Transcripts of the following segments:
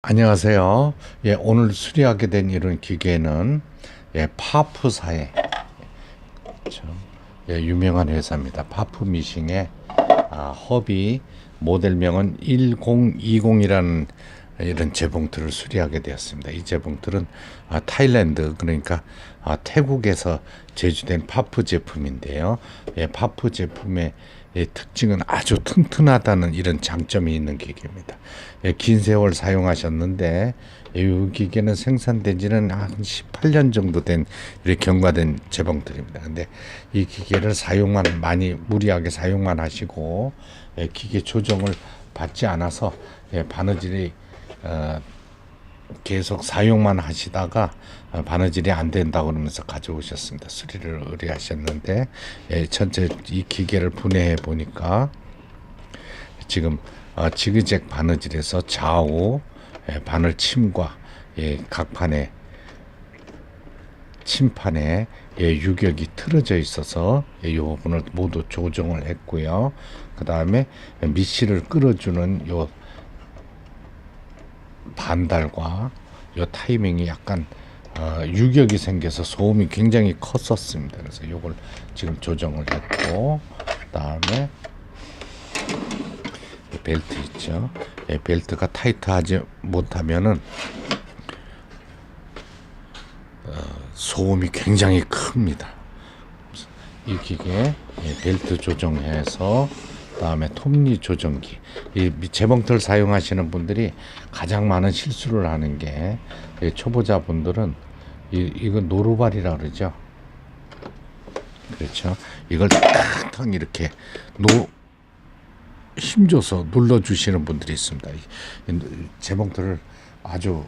안녕하세요. 예, 오늘 수리하게 된 이런 기계는 예, 파프사의. 예, 유명한 회사입니다. 파프 미싱의 아, 허비 모델명은 1020이라는 이런 재봉틀을 수리하게 되었습니다. 이 재봉틀은 아, 타일랜드 그러니까 아, 태국에서 제조된 파프 제품인데요. 예, 파프 제품의 예, 특징은 아주 튼튼하다는 이런 장점이 있는 기계입니다. 예, 긴 세월 사용하셨는데 예, 이 기계는 생산된 지는 한 18년 정도 된 이렇게 경과된 재봉틀입니다. 근데 이 기계를 사용만 많이 무리하게 사용만 하시고 예, 기계 조정을 받지 않아서 예, 바느질이 어, 계속 사용만 하시다가 어, 바느질이 안 된다 그러면서 가져오셨습니다. 수리를 의뢰하셨는데 예, 전체 이 기계를 분해해 보니까 지금 어, 지그잭 바느질에서 좌우 예, 바늘 침과 예, 각판에 침판에 예, 유격이 틀어져 있어서 예, 이 부분을 모두 조정을 했고요. 그 다음에 미시를 끌어주는 요 반달과 요 타이밍이 약간 어, 유격이 생겨서 소음이 굉장히 컸었습니다. 그래서 이걸 지금 조정을 했고 그다음에 이 벨트 있죠. 예, 벨트가 타이트하지 못하면은 어, 소음이 굉장히 큽니다. 이 기계 예, 벨트 조정해서 그 다음에 톱니 조정기 이 미- 재봉틀 사용하시는 분들이 가장 많은 실수를 하는 게 예, 초보자 분들은 이 이건 노루발이라 그러죠. 그렇죠. 이걸 탁탁 이렇게 노 힘줘서 눌러주시는 분들이 있습니다. 재봉틀을 아주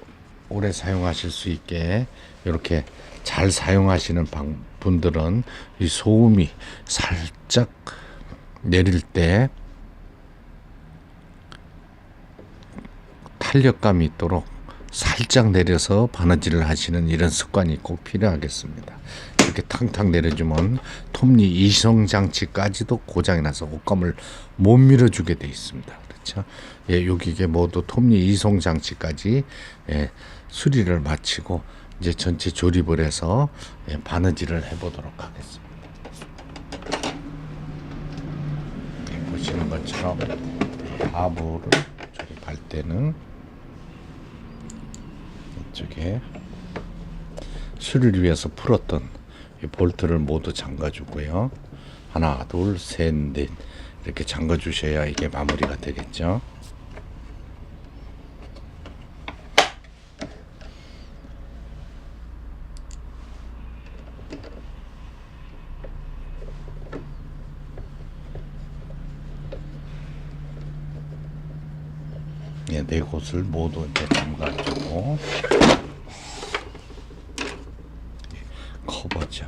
오래 사용하실 수 있게 이렇게 잘 사용하시는 방, 분들은 이 소음이 살짝 내릴 때 탄력감이 있도록 살짝 내려서 바느질을 하시는 이런 습관이 꼭 필요하겠습니다. 이렇게 탕탕 내려주면 톱니 이성 장치까지도 고장이 나서 옷감을 못 밀어주게 돼 있습니다. 그렇죠? 예, 요 기계 모두 톱니 이송 장치까지 예, 수리를 마치고 이제 전체 조립을 해서 예, 바느질을 해보도록 하겠습니다. 예, 보시는 것처럼 하부를 조립할 때는 이쪽에 수리를 위해서 풀었던 이 볼트를 모두 잠가 주고요. 하나, 둘, 셋, 넷 이렇게 잠가 주셔야 이게 마무리가 되겠죠. 예, 네 곳을 모두 이제 잠가주고 커버죠.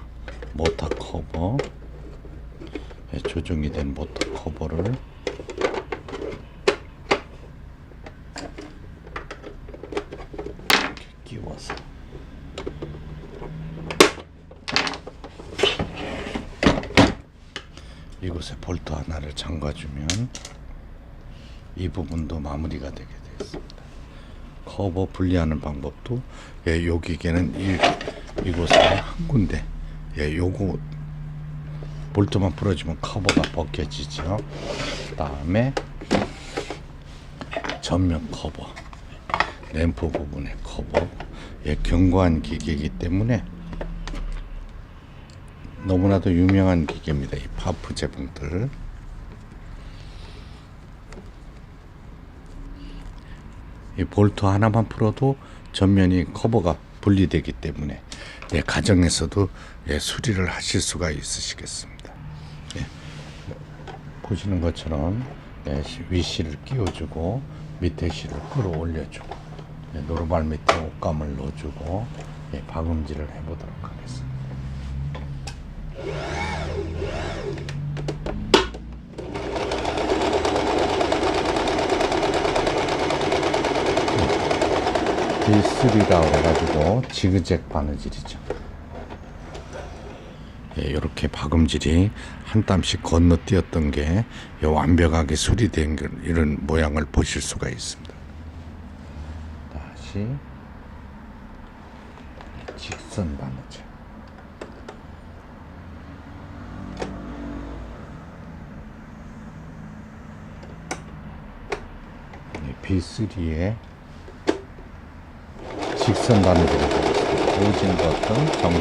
모터 커버. 예, 조정이 된 모터 커버를 이렇게 끼워서 이곳에 볼트 하나를 잠가주면 이 부분도 마무리가 되게 되겠습니다. 커버 분리하는 방법도 예, 이, 이곳에 한 군데 예, 요거 볼트만 부러지면 커버가 벗겨지죠. 그다음에 전면 커버, 램프 부분의 커버, 예, 견고한 기계이기 때문에 너무나도 유명한 기계입니다. 이 파프 제품들. 볼트 하나만 풀어도 전면이 커버가 분리되기 때문에 예, 가정에서도 예, 수리를 하실 수가 있으시겠습니다. 예, 보시는 것처럼 예, 시- 위실을 끼워주고 밑에 실을 끌어올려주고 예, 노루발 밑에 옷감을 넣어주고 예, 박음질을 해보도록 하겠습니다. D3라고 해가지고 지그잭 바느질이죠. 예, 이렇게 박음질이 한 땀씩 건너뛰었던 게 완벽하게 수리된 그- 이런 모양을 보실 수가 있습니다. 다시 직선 바느질. B3에 직선 바느질을 하겠습니다. 오진 버튼, 정상